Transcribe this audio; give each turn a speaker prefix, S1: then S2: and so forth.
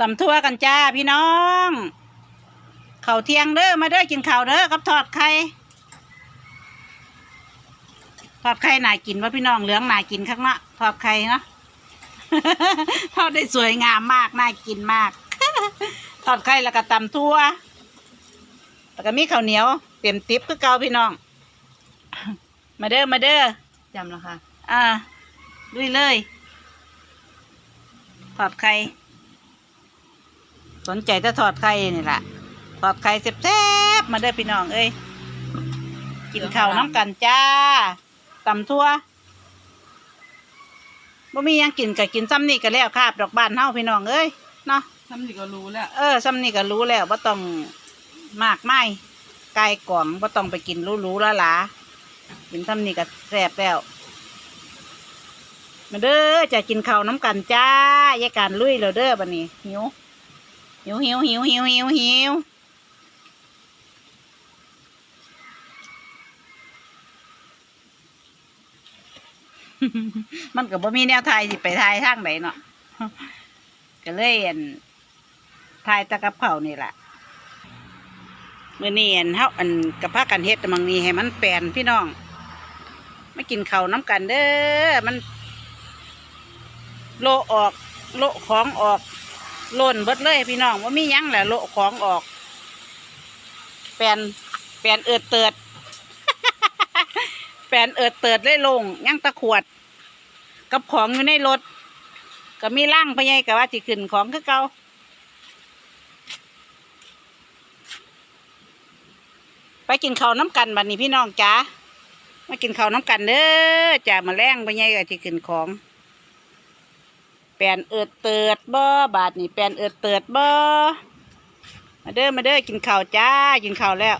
S1: ตำทั่วกันจ้าพี่น้องข้าวเที่ยงเด้อมาเด้อกินข้าวเด้อกับทอดไข่ทอดไข่น่ากินว่าพี่น้องเหลืองน่ากินข้างเนาะทอดไข่เนาะทอดได้สวยงามมากน่ากินมากทอดไข่แล้วก็ตำทั่วแล้วก็มีข้าวเหนียวเต็มติ๊บคือเก่าพี่น้อง มาเด้อมาเด้อ
S2: จำแล้วค่ะ
S1: อ่าลุยเลยทอดไข่ สนใจจะทอดไข่นี่แหละทอดไข่แซ่บๆมาเด้อพี่น้องเอ้ยกินข้าวน้ำกันจ้าตำทั่วบ่มีหยังกินก็กินซ้ำนี่ก็แล้วคาบดอกบานเฮาพี่น้องเอ้ยเนาะ
S2: ทำนี่ก็รู้แล้ว
S1: เออซ้ำนี่ก็รู้แล้วว่าต้องมากไม่ไกลกล่องว่าต้องไปกินรู้ๆละหลาๆกินซ้ำนี่ก็แซ่บแล้วมาเด้อจะกินข้าวน้ำกันจ้ายายการลุยแล้วเด้อบันนี้หิว หิวหิวหิวหิวหิวหิวมันก็บ่มีแนวทายสิไปทายทางไหนเนาะก็เลยอันทายตะกับเผานี่แหละเมื่อนี้อันเฮาอันกับพากันเฮ็ดมังนี้ให้มันแปลนพี่น้องไม่กินเขาน้ำกันเด้อมัน โลออก โลของออก ล่นเบิดเลยพี่น้องว่ามียังแหละโลของออกแปลนแปลนเอิดเติด แปลนเอิดเติดเลยลงยังตะขวด กับของอยู่ในรถ ก็มีร่างพะไยกับว่าจิขึ้นของคือเก่าไปกินข้าวน้ำกันบัดนี้พี่น้องจ้ามากินข้าวน้ำกันเด้อจ้ามาแรงพะไยกับจิขึ้นของ แปนเอิดเติดบ่บาทนี่แปนเอิดเติดบ่มาเด้อมาเด้อกินข้าวจ้ากินข้าวแล้ว